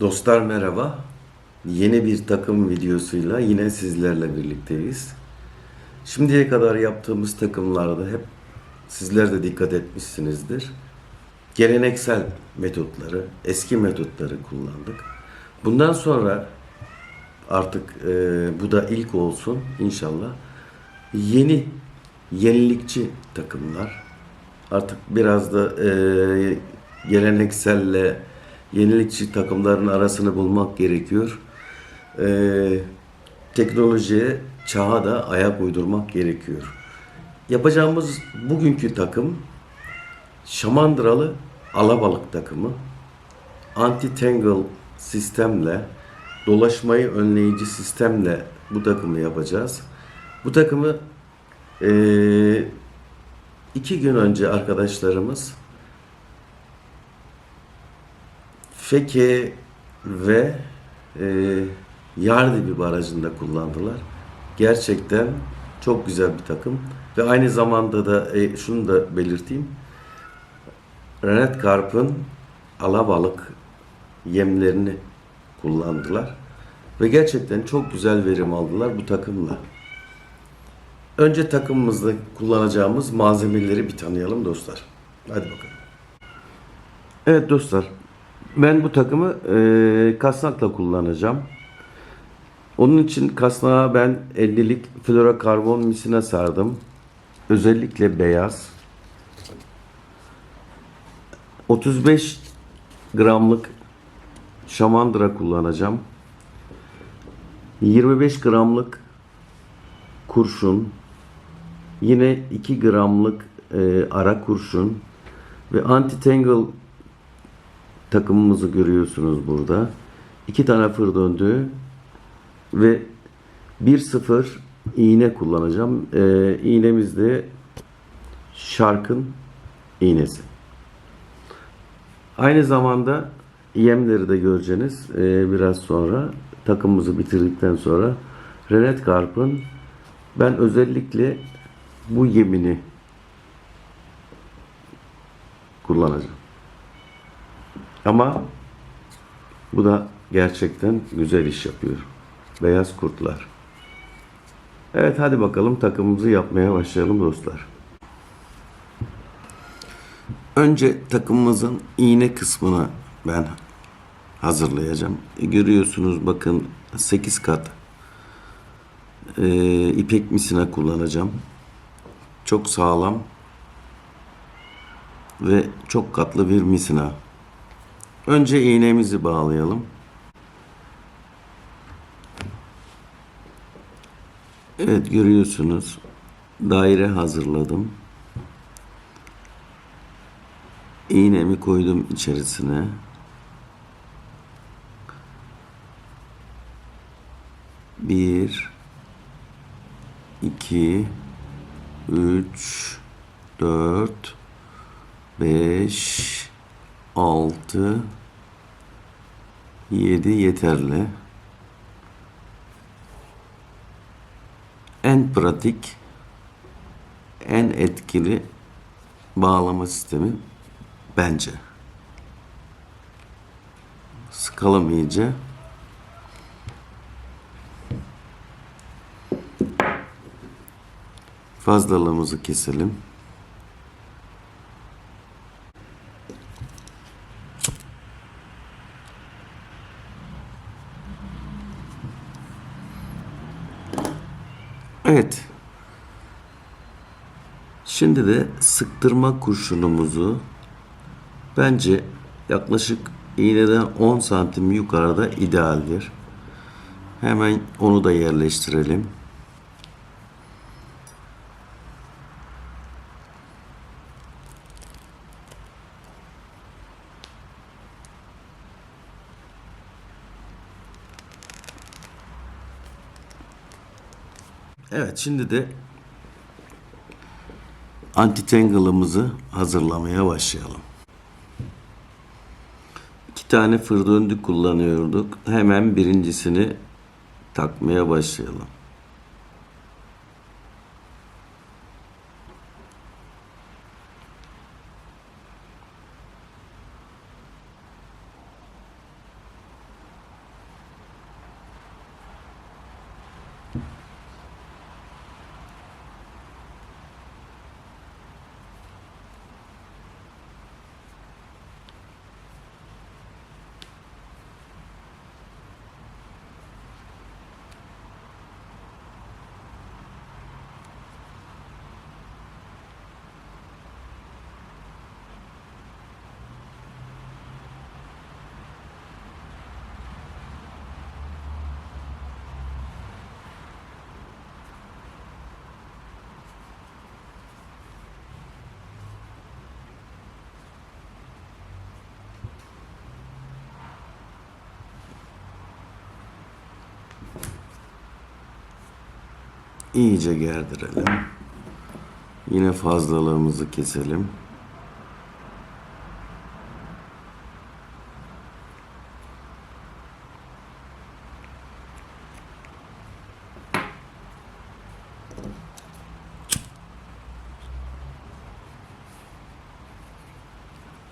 Dostlar merhaba. Yeni bir takım videosuyla yine sizlerle birlikteyiz. Şimdiye kadar yaptığımız takımlarda hep sizler de dikkat etmişsinizdir. Geleneksel metotları, eski metotları kullandık. Bundan sonra artık e, bu da ilk olsun inşallah. Yeni, yenilikçi takımlar. Artık biraz da e, gelenekselle yenilikçi takımların arasını bulmak gerekiyor. E, teknolojiye, çağa da ayak uydurmak gerekiyor. Yapacağımız bugünkü takım Şamandıralı alabalık takımı anti-tangle sistemle dolaşmayı önleyici sistemle bu takımı yapacağız. Bu takımı eee, iki gün önce arkadaşlarımız Feke ve eee Yardibi Barajı'nda kullandılar. Gerçekten çok güzel bir takım ve aynı zamanda da e, şunu da belirteyim. Renet Karp'ın alabalık yemlerini kullandılar. Ve gerçekten çok güzel verim aldılar bu takımla. Önce takımımızda kullanacağımız malzemeleri bir tanıyalım dostlar. Hadi bakalım. Evet dostlar. Ben bu takımı e, kasnakla kullanacağım. Onun için kasnağa ben 50'lik florokarbon misine sardım. Özellikle beyaz. 35 gramlık şamandıra kullanacağım. 25 gramlık kurşun. Yine 2 gramlık e, ara kurşun ve anti-tangle takımımızı görüyorsunuz burada. 2 tane fır döndü ve 1-0 iğne kullanacağım. E, iğnemiz de Shark'ın iğnesi. Aynı zamanda yemleri de göreceğiniz e, biraz sonra takımımızı bitirdikten sonra Renet Karp'ın ben özellikle bu yemini kullanacağım. Ama bu da gerçekten güzel iş yapıyor. Beyaz kurtlar. Evet hadi bakalım takımımızı yapmaya başlayalım dostlar. Önce takımımızın iğne kısmını ben hazırlayacağım. E, görüyorsunuz bakın 8 kat e, ipek misina kullanacağım. Çok sağlam ve çok katlı bir misina. Önce iğnemizi bağlayalım. Evet görüyorsunuz daire hazırladım. İğnemi koydum içerisine. Bir, iki, üç, dört, beş, altı, yedi yeterli. En pratik, en etkili bağlama sistemi Bence. Sıkalım iyice. Fazlalığımızı keselim. Evet. Şimdi de sıktırma kurşunumuzu Bence yaklaşık iğneden 10 santim yukarıda idealdir. Hemen onu da yerleştirelim. Evet şimdi de anti-tangle'ımızı hazırlamaya başlayalım. İki tane fır döndü kullanıyorduk. Hemen birincisini takmaya başlayalım. İyice gerdirelim. Yine fazlalığımızı keselim.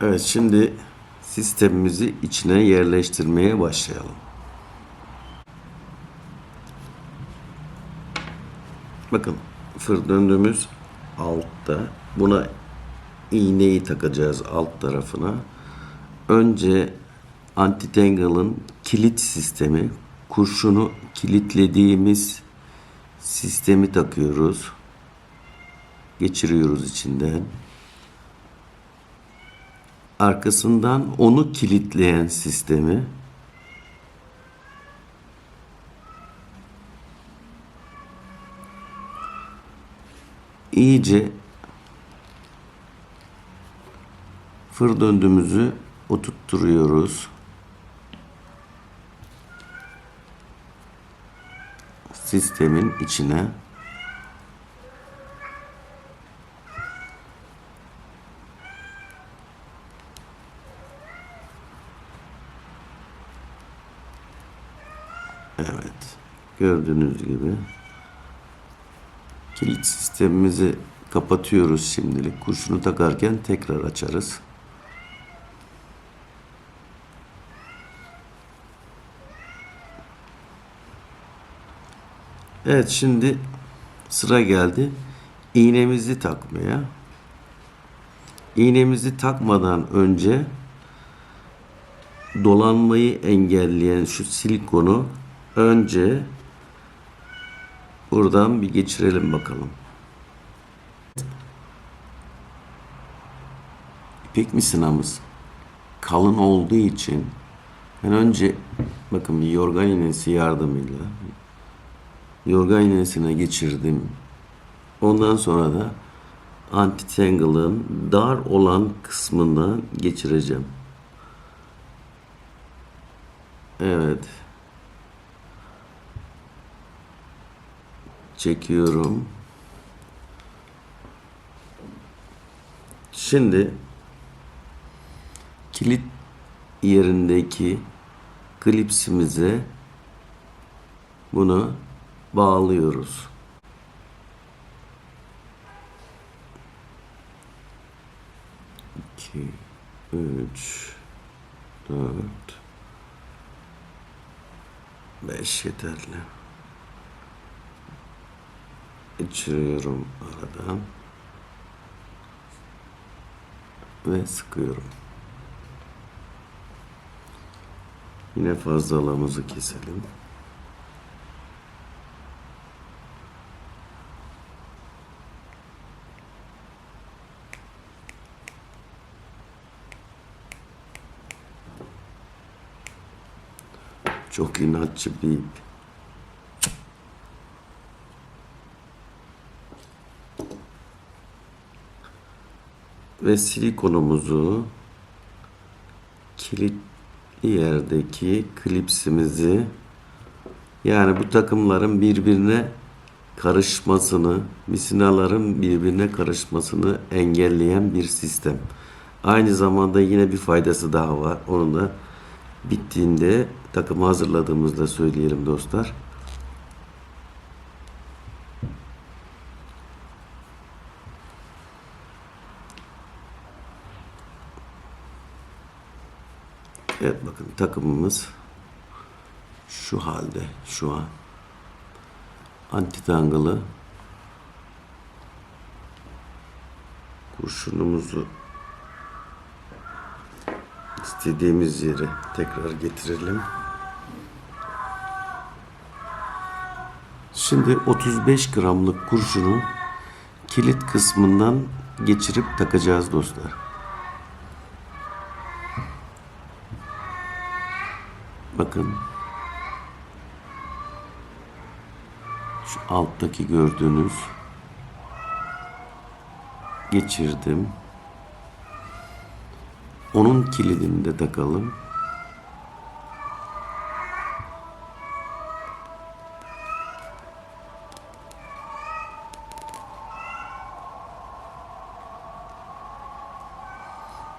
Evet şimdi sistemimizi içine yerleştirmeye başlayalım. Bakın fır döndüğümüz altta buna iğneyi takacağız alt tarafına. Önce antitangle'ın kilit sistemi kurşunu kilitlediğimiz sistemi takıyoruz. Geçiriyoruz içinden. Arkasından onu kilitleyen sistemi iyice fır döndüğümüzü oturtturuyoruz. Sistemin içine Evet. Gördüğünüz gibi kilit sistemimizi kapatıyoruz şimdilik. Kurşunu takarken tekrar açarız. Evet şimdi sıra geldi iğnemizi takmaya. İğnemizi takmadan önce dolanmayı engelleyen şu silikonu önce buradan bir geçirelim bakalım. İpek misinamız kalın olduğu için ben önce bakın bir yorgan iğnesi yardımıyla yorgan iğnesine geçirdim. Ondan sonra da anti-tangle'ın dar olan kısmından geçireceğim. Evet. Çekiyorum. Şimdi kilit yerindeki klipsimize bunu bağlıyoruz. İki, üç, dört, beş yeterli. Geçiriyorum aradan ve sıkıyorum. Yine fazlalığımızı keselim. Çok inatçı bir. Ve silikonumuzu kilitli yerdeki klipsimizi yani bu takımların birbirine karışmasını, misinaların birbirine karışmasını engelleyen bir sistem. Aynı zamanda yine bir faydası daha var. Onu da bittiğinde takımı hazırladığımızda söyleyelim dostlar. Evet bakın takımımız şu halde şu an. Antitangle'ı kurşunumuzu istediğimiz yere tekrar getirelim. Şimdi 35 gramlık kurşunu kilit kısmından geçirip takacağız dostlar. Bakın. Şu alttaki gördüğünüz geçirdim. Onun kilidini de takalım.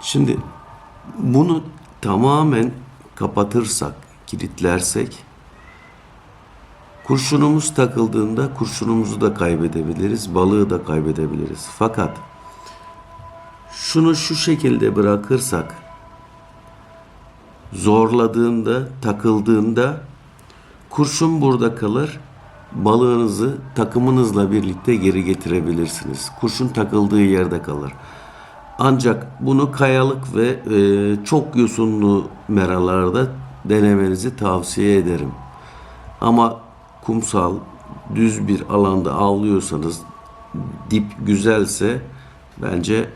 Şimdi bunu tamamen kapatırsak, kilitlersek kurşunumuz takıldığında kurşunumuzu da kaybedebiliriz, balığı da kaybedebiliriz. Fakat şunu şu şekilde bırakırsak zorladığında, takıldığında kurşun burada kalır. Balığınızı takımınızla birlikte geri getirebilirsiniz. Kurşun takıldığı yerde kalır. Ancak bunu kayalık ve e, çok yosunlu meralarda denemenizi tavsiye ederim. Ama kumsal, düz bir alanda avlıyorsanız dip güzelse bence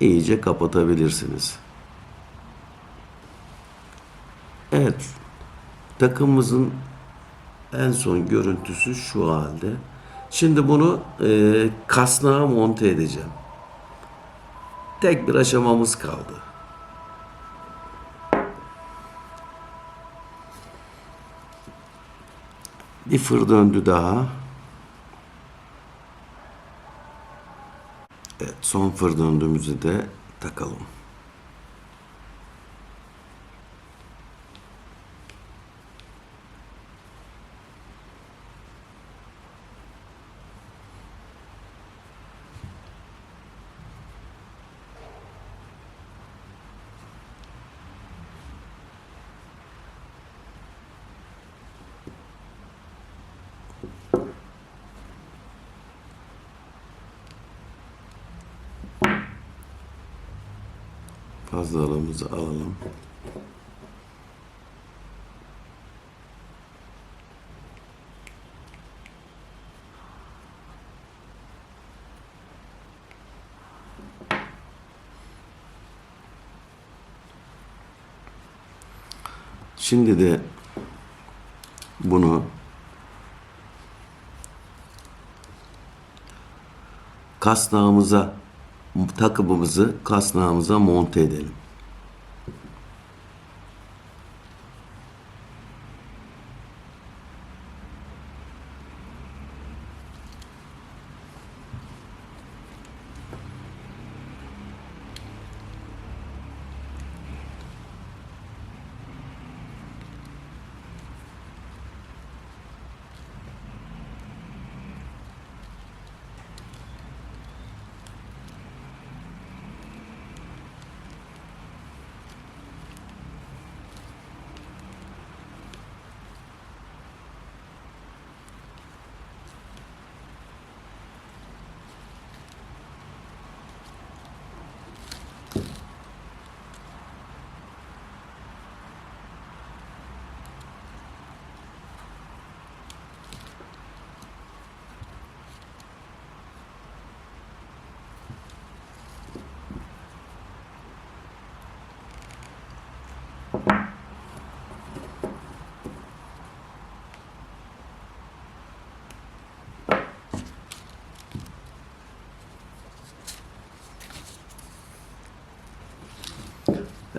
iyice kapatabilirsiniz. Evet. Takımımızın en son görüntüsü şu halde. Şimdi bunu e, kasnağa monte edeceğim. Tek bir aşamamız kaldı. Bir fır döndü daha. Evet, son fır döndüğümüzü de takalım. Fazlalığımızı alalım. Şimdi de bunu kasnağımıza takımımızı kasnağımıza monte edelim.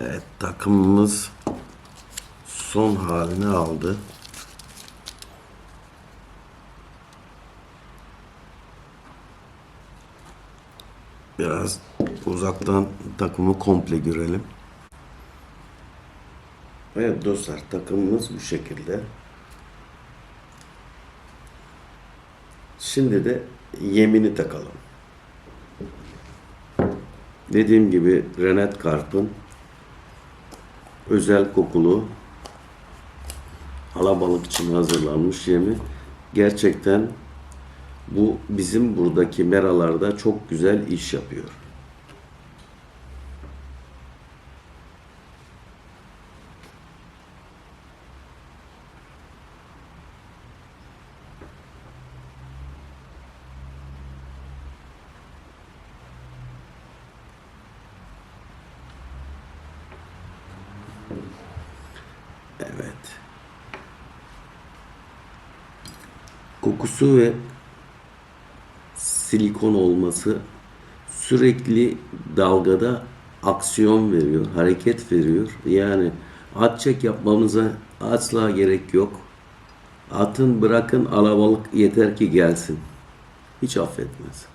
Evet takımımız son halini aldı. Biraz uzaktan takımı komple görelim. Evet dostlar takımımız bu şekilde. Şimdi de yemini takalım. Dediğim gibi Renet Karp'ın özel kokulu alabalık için hazırlanmış yemi. Gerçekten bu bizim buradaki meralarda çok güzel iş yapıyor. Evet. Kokusu ve silikon olması sürekli dalgada aksiyon veriyor, hareket veriyor. Yani at çek yapmamıza asla gerek yok. Atın bırakın alabalık yeter ki gelsin. Hiç affetmez.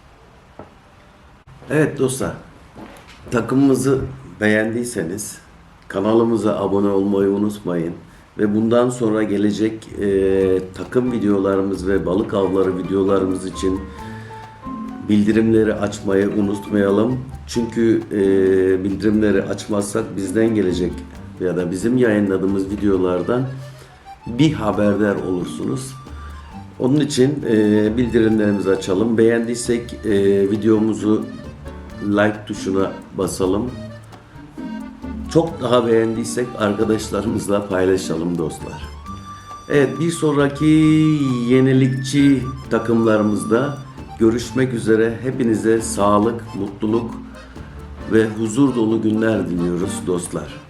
Evet dostlar. Takımımızı beğendiyseniz kanalımıza abone olmayı unutmayın. Ve bundan sonra gelecek e, takım videolarımız ve balık avları videolarımız için bildirimleri açmayı unutmayalım. Çünkü e, bildirimleri açmazsak bizden gelecek ya da bizim yayınladığımız videolardan bir haberdar olursunuz. Onun için e, bildirimlerimizi açalım. Beğendiysek e, videomuzu like tuşuna basalım. Çok daha beğendiysek arkadaşlarımızla paylaşalım dostlar. Evet bir sonraki yenilikçi takımlarımızda görüşmek üzere. Hepinize sağlık, mutluluk ve huzur dolu günler diliyoruz dostlar.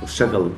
Hoşçakalın.